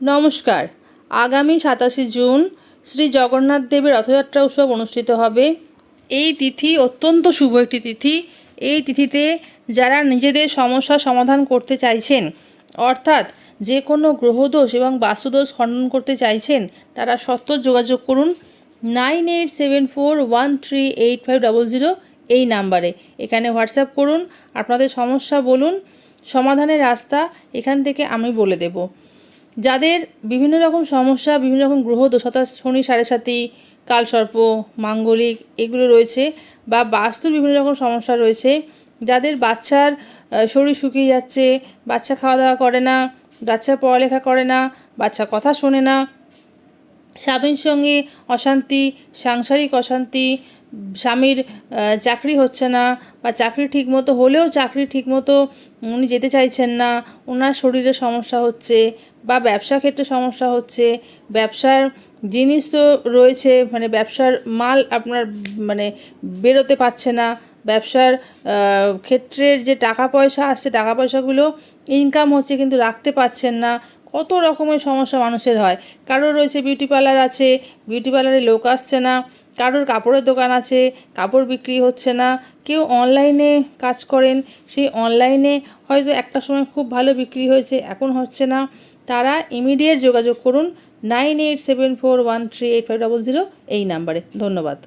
নমস্কার। আগামী সাতাশে জুন শ্রী জগন্নাথ দেবের রথযাত্রা উৎসব অনুষ্ঠিত হবে। এই তিথি অত্যন্ত শুভ একটি তিথি। এই তিথিতে যারা নিজেদের সমস্যার সমাধান করতে চাইছেন, অর্থাৎ যে কোনো গ্রহদোষ এবং বাস্তুদোষ খণ্ডন করতে চাইছেন, তারা সত্তর যোগাযোগ করুন nine eight seven four one three eight five double zero এই নাম্বারে। এখানে হোয়াটসঅ্যাপ করুন, আপনাদের সমস্যা বলুন, সমাধানের রাস্তা এখান থেকে আমি বলে দেবো। যাদের বিভিন্ন রকম সমস্যা, বিভিন্ন রকম গ্রহ দোষতা শনি, সাড়ে সাতি কালসর্প মাঙ্গলিক এগুলো রয়েছে বা বাস্তুর বিভিন্ন রকম সমস্যা রয়েছে, যাদের বাচ্চার শরীর শুকিয়ে যাচ্ছে, বাচ্চা খাওয়া দাওয়া করে না, বাচ্চা পড়ালেখা করে না, বাচ্চা কথা শোনে না স্বামীর সঙ্গে অশান্তি, সাংসারিক অশান্তি, স্বামীর চাকরি হচ্ছে না বা চাকরি ঠিকমতো হলেও চাকরি ঠিকমতো উনি যেতে চাইছেন না ওনার শরীরে সমস্যা হচ্ছে বা ব্যবসা ক্ষেত্রে সমস্যা হচ্ছে, ব্যবসার জিনিস তো রয়েছে মানে ব্যবসার মাল আপনার মানে বেরোতে পারছে না, ব্যবসার ক্ষেত্রের যে টাকা পয়সা আসছে টাকা পয়সাগুলো ইনকাম হচ্ছে কিন্তু রাখতে পারছেন না কত রকমের সমস্যা মানুষের হয়। কারোর রয়েছে বিউটি পার্লার আছে বিউটি পার্লারে লোক আসছে না, কারোর কাপড়ের দোকান আছে, কাপড় বিক্রি হচ্ছে না, কেউ অনলাইনে কাজ করেন, সেই অনলাইনে হয়তো একটা সময় খুব ভালো বিক্রি হয়েছে, এখন হচ্ছে না। তারা ইমিডিয়েট যোগাযোগ করুন nine eight seven four one three eight five এই নাম্বারে ধন্যবাদ।